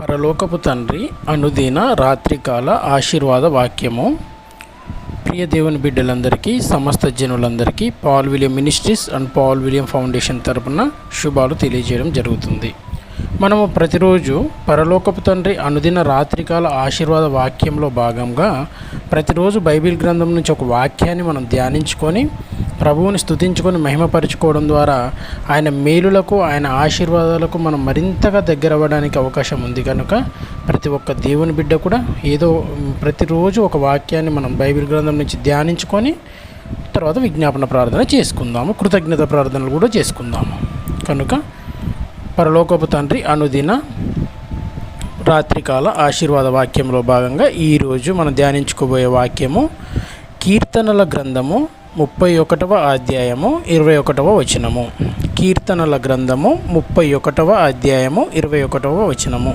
పరలోకపు తండ్రి అనుదిన రాత్రికాల ఆశీర్వాద వాక్యము. ప్రియ దేవుని బిడ్డలందరికీ సమస్త జనులందరికీ Paul William ministries and Paul William foundation తరపున శుభాలు తెలియజేయడం జరుగుతుంది. మనము ప్రతిరోజు పరలోకపు తండ్రి అనుదిన రాత్రికాల ఆశీర్వాద వాక్యంలో భాగంగా ప్రతిరోజు బైబిల్ గ్రంథం నుంచి ఒక వాక్యాన్ని మనం ధ్యానించుకొని ప్రభువుని స్థుతించుకొని మహిమపరుచుకోవడం ద్వారా ఆయన మేలులకు ఆయన ఆశీర్వాదాలకు మనం మరింతగా దగ్గర అవ్వడానికి అవకాశం ఉంది కనుక ప్రతి ఒక్క దేవుని బిడ్డ కూడా ఏదో ప్రతిరోజు ఒక వాక్యాన్ని మనం బైబిల్ గ్రంథం నుంచి ధ్యానించుకొని తర్వాత విజ్ఞాపన ప్రార్థన చేసుకుందాము కృతజ్ఞత ప్రార్థనలు కూడా చేసుకుందాము. కనుక పరలోకపు తండ్రి అనుదిన రాత్రికాల ఆశీర్వాద వాక్యంలో భాగంగా ఈరోజు మనం ధ్యానించుకోబోయే వాక్యము కీర్తనల గ్రంథము ముప్పై ఒకటవ అధ్యాయము ఇరవై ఒకటవ వచనము. కీర్తనల గ్రంథము ముప్పై ఒకటవ అధ్యాయము ఇరవై ఒకటవ వచనము.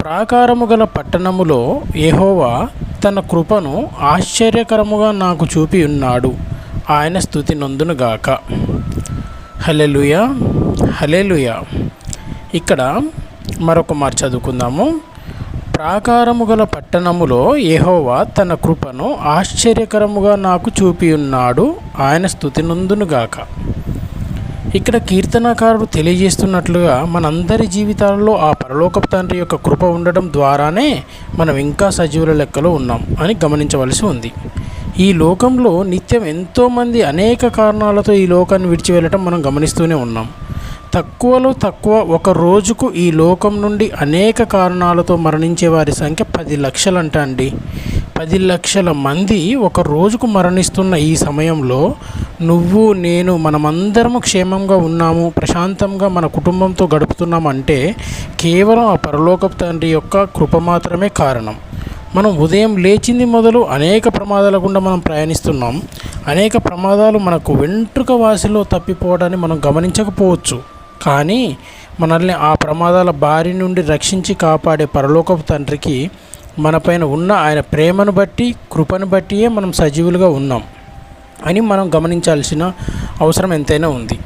ప్రాకారము గల పట్టణములో యహోవా తన కృపను ఆశ్చర్యకరముగా నాకు చూపి ఉన్నాడు. ఆయన స్థుతి నొందునుగాక హలెలుయ హలెలుయ ఇక్కడ మరొక మాట చదువుకుందాము. ప్రాకారము గల పట్టణములో యెహోవా తన కృపను ఆశ్చర్యకరముగా నాకు చూపి ఉన్నాడు. ఆయన స్థుతి నొందునుగాక ఇక్కడ కీర్తనకారుడు తెలియజేస్తున్నట్లుగా మనందరి జీవితాలలో ఆ పరలోకపు తండ్రి యొక్క కృప ఉండడం ద్వారానే మనం ఇంకా సజీవుల లెక్కలో ఉన్నాం అని గమనించవలసి ఉంది. ఈ లోకంలో నిత్యం ఎంతోమంది అనేక కారణాలతో ఈ లోకాన్ని విడిచి వెళ్ళటం మనం గమనిస్తూనే ఉన్నాం. తక్కువలో తక్కువ ఒక రోజుకు ఈ లోకం నుండి అనేక కారణాలతో మరణించే వారి సంఖ్య పది లక్షలంట అండి. పది లక్షల మంది ఒక రోజుకు మరణిస్తున్న ఈ సమయంలో నువ్వు నేను మనమందరము క్షేమంగా ఉన్నాము ప్రశాంతంగా మన కుటుంబంతో గడుపుతున్నాం అంటే కేవలం ఆ పరలోకపు తండ్రి యొక్క కృప మాత్రమే కారణం. మనం ఉదయం లేచింది మొదలు అనేక ప్రమాదాల గుండా మనం ప్రయాణిస్తున్నాం. అనేక ప్రమాదాలు మనకు వెంట్రుక వాసిలో తప్పిపోవడాన్ని మనం గమనించకపోవచ్చు. కానీ మనల్ని ఆ ప్రమాదాల బారి నుండి రక్షించి కాపాడే పరలోకపు తండ్రికి మనపైన ఉన్న ఆయన ప్రేమను బట్టి కృపను బట్టియే మనం సజీవులుగా ఉన్నాం అని మనం గమనించాల్సిన అవసరం ఎంతైనా ఉంది.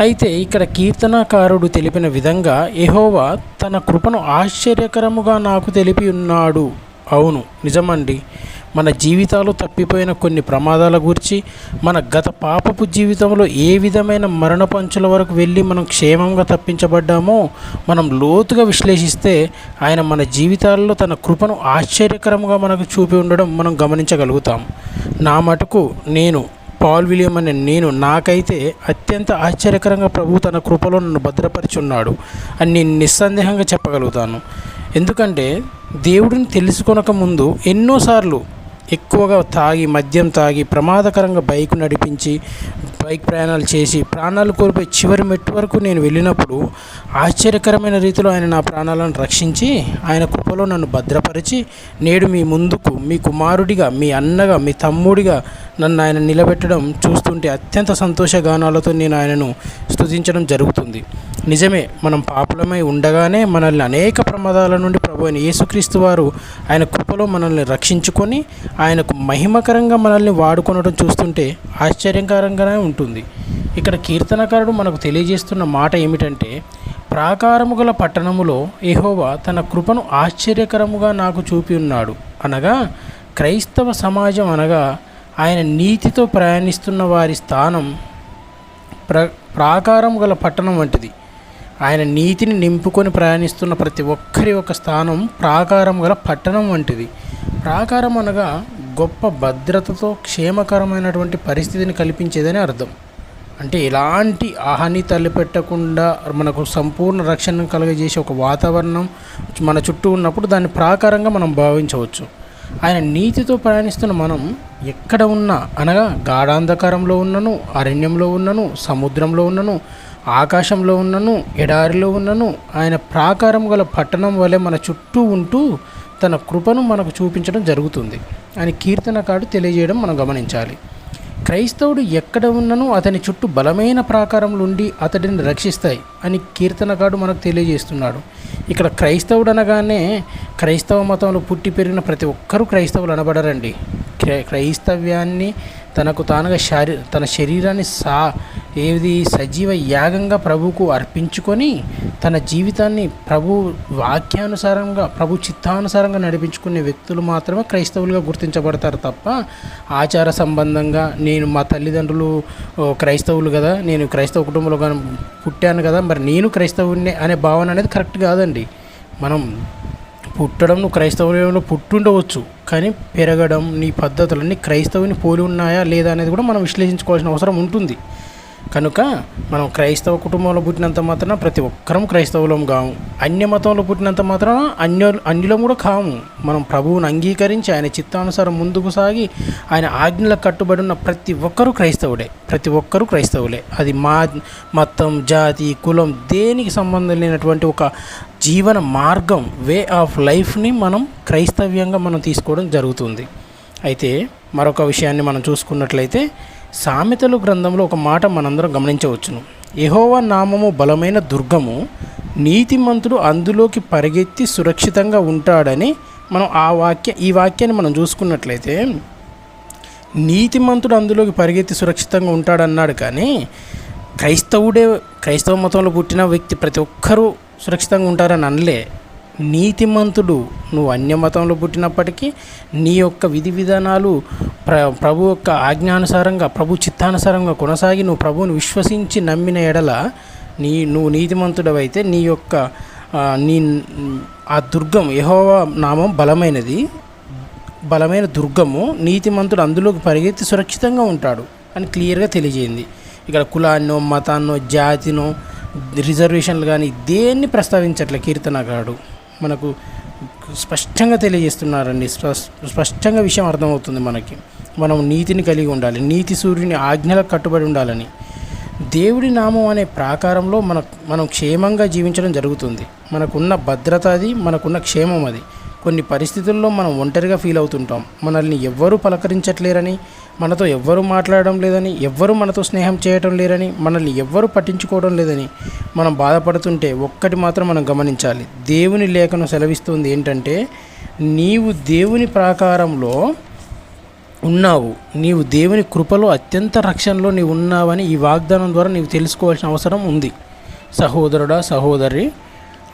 అయితే ఇక్కడ కీర్తనకారుడు తెలిపిన విధంగా ఎహోవా తన కృపను ఆశ్చర్యకరముగా నాకు తెలిపి ఉన్నాడు. అవును నిజమండి. మన జీవితాలు తప్పిపోయిన కొన్ని ప్రమాదాల గురించి మన గత పాపపు జీవితంలో ఏ విధమైన మరణ పంచుల వరకు వెళ్ళి మనం క్షేమంగా తప్పించబడ్డామో మనం లోతుగా విశ్లేషిస్తే ఆయన మన జీవితాల్లో తన కృపను ఆశ్చర్యకరంగా మనకు చూపి ఉండడం మనం గమనించగలుగుతాం. నా మటుకు నేను పాల్ విలియం అనే నేను నాకైతే అత్యంత ఆశ్చర్యకరంగా ప్రభు తన కృపలో నన్ను భద్రపరిచి ఉన్నాడు అని నేను నిస్సందేహంగా చెప్పగలుగుతాను. ఎందుకంటే దేవుడిని తెలుసుకొనక ముందు ఎన్నోసార్లు ఎక్కువగా తాగి మద్యం తాగి ప్రమాదకరంగా బైక్ నడిపించి బైక్ ప్రయాణాలు చేసి ప్రాణాలు కోల్పోయి చివరి మెట్టు వరకు నేను వెళ్ళినప్పుడు ఆశ్చర్యకరమైన రీతిలో ఆయన నా ప్రాణాలను రక్షించి ఆయన కృపలో నన్ను భద్రపరిచి నేడు మీ ముందుకు మీ కుమారుడిగా మీ అన్నగా మీ తమ్ముడిగా నన్ను ఆయన నిలబెట్టడం చూస్తుంటే అత్యంత సంతోషగానాలతో నేను ఆయనను స్తుతించడం జరుగుతుంది. నిజమే మనం పాపులమై ఉండగానే మనల్ని అనేక ప్రమాదాల నుండి ప్రభు అయిన యేసుక్రీస్తు వారు ఆయన కృపలో మనల్ని రక్షించుకొని ఆయనకు మహిమకరంగా మనల్ని వాడుకొనడం చూస్తుంటే ఆశ్చర్యకరంగానే ఉంటుంది. ఇక్కడ కీర్తనకారుడు మనకు తెలియజేస్తున్న మాట ఏమిటంటే ప్రాకారము గల పట్టణములో ఎహోవా తన కృపను ఆశ్చర్యకరముగా నాకు చూపి ఉన్నాడు. అనగా క్రైస్తవ సమాజం అనగా ఆయన నీతితో ప్రయాణిస్తున్న వారి స్థానం ప్ర ప్రాకారం గల పట్టణం వంటిది. ఆయన నీతిని నింపుకొని ప్రయాణిస్తున్న ప్రతి ఒక్కరి యొక్క స్థానం ప్రాకారం గల పట్టణం వంటిది. ప్రాకారం అనగా గొప్ప భద్రతతో క్షేమకరమైనటువంటి పరిస్థితిని కల్పించేదని అర్థం. అంటే ఎలాంటి హాని తలపెట్టకుండా మనకు సంపూర్ణ రక్షణ కలుగజేసే ఒక వాతావరణం మన చుట్టూ ఉన్నప్పుడు దాన్ని ప్రాకారంగా మనం భావించవచ్చు. ఆయన నీతితో ప్రయాణిస్తున్న మనం ఎక్కడ ఉన్నా అనగా గాఢాంధకారంలో ఉన్నను అరణ్యంలో ఉన్నను సముద్రంలో ఉన్నను ఆకాశంలో ఉన్నను ఎడారిలో ఉన్నను ఆయన ప్రాకారం గల పట్టణం వలె మన చుట్టూ ఉంటూ తన కృపను మనకు చూపించడం జరుగుతుంది. అని కీర్తనకాడు తెలియజేయడం మనం గమనించాలి. క్రైస్తవుడు ఎక్కడ ఉన్ననూ అతని చుట్టూ బలమైన ప్రాకారములు ఉండి అతడిని రక్షిస్తాయి అని కీర్తనకాడు మనకు తెలియజేస్తున్నాడు. ఇక్కడ క్రైస్తవుడు అనగానే క్రైస్తవ మతంలో పుట్టి పెరిగిన ప్రతి ఒక్కరూ క్రైస్తవులు అనబడరండి. క్రై- క్రైస్తవ్యాన్ని తనకు తానుగా శారీ తన శరీరాన్ని సా ఏది సజీవ యాగంగా ప్రభువుకు అర్పించుకొని తన జీవితాన్ని ప్రభు వాక్యానుసారంగా ప్రభు చిత్తానుసారంగా నడిపించుకునే వ్యక్తులు మాత్రమే క్రైస్తవులుగా గుర్తించబడతారు తప్ప ఆచార సంబంధంగా నేను మా తల్లిదండ్రులు క్రైస్తవులు కదా నేను క్రైస్తవ కుటుంబంలో కానీ పుట్టాను కదా మరి నేను క్రైస్తవుని అనే భావన అనేది కరెక్ట్ కాదండి. మనం పుట్టడం నువ్వు క్రైస్తవంలో పుట్టుండవచ్చు కానీ పెరగడం నీ పద్ధతులన్నీ క్రైస్తవుని పోలి ఉన్నాయా లేదా అనేది కూడా మనం విశ్లేషించుకోవాల్సిన అవసరం ఉంటుంది. కనుక మనం క్రైస్తవ కుటుంబంలో పుట్టినంత మాత్రాన ప్రతి ఒక్కరం క్రైస్తవులం కాము. అన్య మతంలో పుట్టినంత మాత్రాన అన్య అన్యులం కూడా కాము. మనం ప్రభువుని అంగీకరించి ఆయన చిత్తానుసారం ముందుకు సాగి ఆయన ఆజ్ఞలకు కట్టుబడి ఉన్న ప్రతి ఒక్కరూ క్రైస్తవుడే ప్రతి ఒక్కరూ క్రైస్తవులే. అది మా మతం జాతి కులం దేనికి సంబంధం లేనటువంటి ఒక జీవన మార్గం వే ఆఫ్ లైఫ్ని మనం క్రైస్తవ్యంగా మనం తీసుకోవడం జరుగుతుంది. అయితే మరొక విషయాన్ని మనం చూసుకున్నట్లయితే సామెతలు గ్రంథంలో ఒక మాట మనందరం గమనించవచ్చును. ఎహోవా నామము బలమైన దుర్గము నీతిమంతుడు అందులోకి పరిగెత్తి సురక్షితంగా ఉంటాడని మనం ఆ వాక్య ఈ వాక్యాన్ని మనం చూసుకున్నట్లయితే నీతిమంతుడు అందులోకి పరిగెత్తి సురక్షితంగా ఉంటాడన్నాడు కానీ క్రైస్తవుడే క్రైస్తవ మతంలో పుట్టిన వ్యక్తి ప్రతి ఒక్కరూ సురక్షితంగా ఉంటారని అనలే. నీతిమంతుడు. నువ్వు అన్యమతంలో పుట్టినప్పటికీ నీ యొక్క విధి విధానాలు ప్ర ప్రభు యొక్క ఆజ్ఞానుసారంగా ప్రభు చిత్తానుసారంగా కొనసాగి నువ్వు ప్రభువుని విశ్వసించి నమ్మిన ఎడల నీ నువ్వు నీతిమంతుడవైతే నీ యొక్క నీ ఆ దుర్గం యెహోవా నామం బలమైనది. బలమైన దుర్గము నీతిమంతుడు అందులోకి పరిగెత్తి సురక్షితంగా ఉంటాడు అని క్లియర్గా తెలియజేయింది. ఇక్కడ కులాన్నో మతాన్నో జాతినో రిజర్వేషన్లు కానీ దేన్ని ప్రస్తావించట్లే కీర్తనగాడు. మనకు స్పష్టంగా తెలియజేస్తున్నారండి. స్పష్టంగా విషయం అర్థమవుతుంది మనకి. మనం నీతిని కలిగి ఉండాలి. నీతి సూర్యుని ఆజ్ఞలకు కట్టుబడి ఉండాలని. దేవుడి నామం అనే ప్రాకారంలో మన మనం క్షేమంగా జీవించడం జరుగుతుంది. మనకున్న భద్రత అది మనకున్న క్షేమం అది. కొన్ని పరిస్థితుల్లో మనం ఒంటరిగా ఫీల్ అవుతుంటాం. మనల్ని ఎవ్వరూ పలకరించట్లేరని మనతో ఎవ్వరూ మాట్లాడడం లేదని ఎవ్వరూ మనతో స్నేహం చేయటం లేరని మనల్ని ఎవ్వరూ పట్టించుకోవడం లేదని మనం బాధపడుతుంటే ఒక్కటి మాత్రం మనం గమనించాలి. దేవుని లేఖను సెలవిస్తుంది ఏంటంటే నీవు దేవుని ప్రాకారంలో ఉన్నావు. నీవు దేవుని కృపలో అత్యంత రక్షణలో నీవు ఉన్నావని ఈ వాగ్దానం ద్వారా నీవు తెలుసుకోవాల్సిన అవసరం ఉంది. సహోదరుడా సహోదరి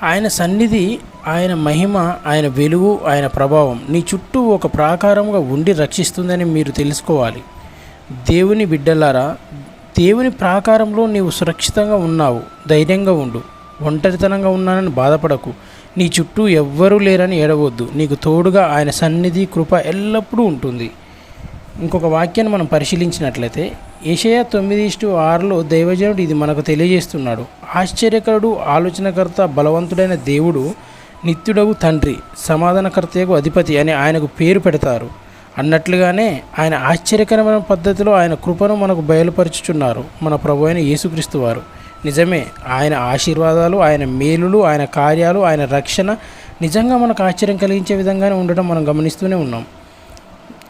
ఆయన సన్నిధి ఆయన మహిమ ఆయన వెలుగు ఆయన ప్రభావం నీ చుట్టూ ఒక ప్రాకారంగా ఉండి రక్షిస్తుందని మీరు తెలుసుకోవాలి. దేవుని బిడ్డలారా దేవుని ప్రాకారంలో నీవు సురక్షితంగా ఉన్నావు ధైర్యంగా ఉండు ఒంటరితనంగా ఉన్నానని బాధపడకు. నీ చుట్టూ ఎవ్వరూ లేరని ఏడవద్దు. నీకు తోడుగా ఆయన సన్నిధి కృప ఎల్లప్పుడూ ఉంటుంది. ఇంకొక వాక్యాన్ని మనం పరిశీలించినట్లయితే ఏషయా తొమ్మిది ఇష్టు ఆరులో దైవజనుడు ఇది మనకు తెలియజేస్తున్నాడు. ఆశ్చర్యకరుడు ఆలోచనకర్త బలవంతుడైన దేవుడు నిత్యుడవు తండ్రి సమాధానకర్తయకు అధిపతి అని ఆయనకు పేరు పెడతారు. అన్నట్లుగానే ఆయన ఆశ్చర్యకరమైన పద్ధతిలో ఆయన కృపను మనకు బయలుపరుచుచున్నారు. మన ప్రభు అయిన యేసుక్రీస్తు వారు. నిజమే ఆయన ఆశీర్వాదాలు ఆయన మేలులు ఆయన కార్యాలు ఆయన రక్షణ నిజంగా మనకు ఆశ్చర్యం కలిగించే విధంగానే ఉండడం మనం గమనిస్తూనే ఉన్నాం.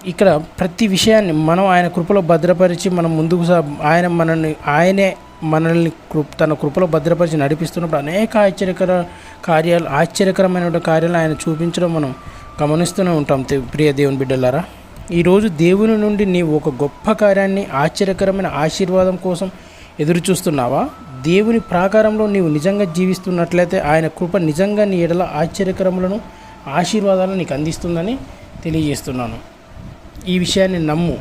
ఇక్కడ ప్రతి విషయాన్ని మనం ఆయన కృపలో భద్రపరిచి మనం ముందుకు సా ఆయన మనల్ని ఆయనే మనల్ని కృ తన కృపలో భద్రపరిచి నడిపిస్తున్నప్పుడు అనేక ఆశ్చర్యకర కార్యాలు ఆశ్చర్యకరమైన కార్యాలు ఆయన చూపించడం మనం గమనిస్తూనే ఉంటాం ప్రియ దేవుని బిడ్డలారా. ఈరోజు దేవుని నుండి నీవు ఒక గొప్ప కార్యాన్ని ఆశ్చర్యకరమైన ఆశీర్వాదం కోసం ఎదురు చూస్తున్నావా దేవుని ప్రాకారంలో నీవు నిజంగా జీవిస్తున్నట్లయితే ఆయన కృప నిజంగా నీ ఎడల ఆశ్చర్యకరములను ఆశీర్వాదాలను నీకు అందిస్తుందని తెలియజేస్తున్నాను. ఈ విషయాన్ని నమ్ము.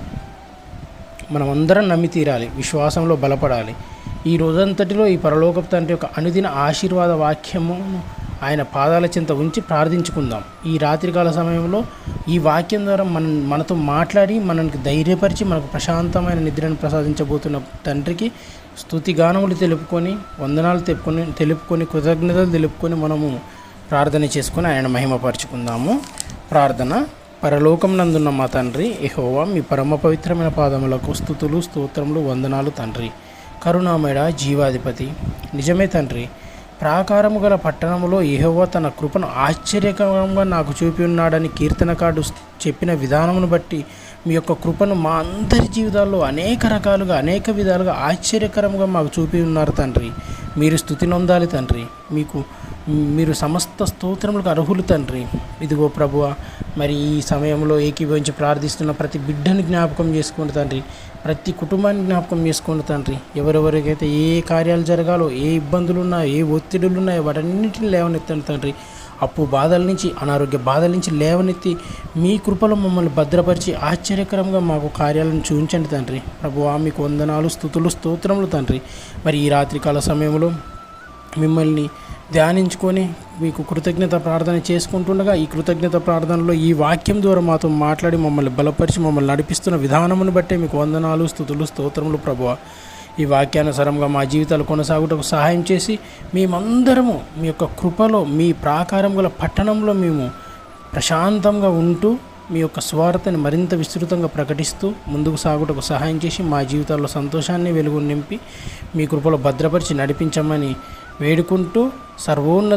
మనం అందరం నమ్మి తీరాలి. విశ్వాసంలో బలపడాలి. ఈ రోజంతటిలో ఈ పరలోకపు తండ్రి యొక్క అనుదిన ఆశీర్వాద వాక్యము ఆయన పాదాల చింత ఉంచి ప్రార్థించుకుందాం. ఈ రాత్రికాల సమయంలో ఈ వాక్యం ద్వారా మన మనతో మాట్లాడి మనకి ధైర్యపరిచి మనకు ప్రశాంతమైన నిద్రను ప్రసాదించబోతున్న తండ్రికి స్తుతి గానములు తెలుపుకొని వందనాలు తెలుపుకొని తెలుపుకొని కృతజ్ఞతలు తెలుపుకొని మనము ప్రార్థన చేసుకొని ఆయన మహిమపరుచుకుందాము. ప్రార్థన పరలోకం నందున్న మా తండ్రి ఎహోవా మీ పరమ పవిత్రమైన పాదములకు స్థుతులు స్తోత్రములు వందనాలు తండ్రి. కరుణామేడ జీవాధిపతి. నిజమే తండ్రి ప్రాకారము గల పట్టణములో యెహోవా తన కృపను ఆశ్చర్యకరంగా నాకు చూపి ఉన్నాడని కీర్తనకాడు చెప్పిన విధానమును బట్టి మీ యొక్క కృపను మా అందరి జీవితాల్లో అనేక రకాలుగా అనేక విధాలుగా ఆశ్చర్యకరంగా మాకు చూపి ఉన్నారు తండ్రి. మీరు స్థుతి నొందాలి తండ్రి. మీకు మీరు సమస్త స్తోత్రములకు అర్హులు తండ్రి. ఇదిగో ప్రభువ మరి ఈ సమయంలో ఏకీభవించి ప్రార్థిస్తున్న ప్రతి బిడ్డని జ్ఞాపకం చేసుకోండి తండ్రి. ప్రతి కుటుంబాన్ని జ్ఞాపకం చేసుకోండి తండ్రి. ఎవరెవరికైతే ఏ కార్యాలు జరగాలో ఏ ఇబ్బందులు ఉన్నాయో ఏ ఒత్తిడులు ఉన్నాయో వాటన్నిటిని లేవనెత్తండి తండ్రి. అప్పు బాధల నుంచి అనారోగ్య బాధల నుంచి లేవనెత్తి మీ కృపలో మమ్మల్ని భద్రపరిచి ఆశ్చర్యకరంగా మాకు కార్యాలను చూపించండి తండ్రి. ప్రభువా మీకు వందనాలు స్థుతులు స్తోత్రములు తండ్రి. మరి ఈ రాత్రికాల సమయంలో మిమ్మల్ని ధ్యానించుకొని మీకు కృతజ్ఞత ప్రార్థన చేసుకుంటుండగా ఈ కృతజ్ఞత ప్రార్థనలో ఈ వాక్యం ద్వారా మాతో మాట్లాడి మమ్మల్ని బలపరిచి మమ్మల్ని నడిపిస్తున్న విధానమును బట్టే మీకు వందనాలు స్థుతులు స్తోత్రములు ప్రభువ. ఈ వాక్యానుసారంగా మా జీవితాలు కొనసాగుటకు సహాయం చేసి మేమందరము మీ యొక్క కృపలో మీ ప్రాకారం గల పట్టణంలో మేము ప్రశాంతంగా ఉంటూ మీ యొక్క స్వార్థని మరింత విస్తృతంగా ప్రకటిస్తూ ముందుకు సాగుటకు సహాయం చేసి మా జీవితాల్లో సంతోషాన్ని వెలుగు నింపి మీ కృపలో భద్రపరిచి నడిపించమని వేడుకుంటూ సర్వోన్నత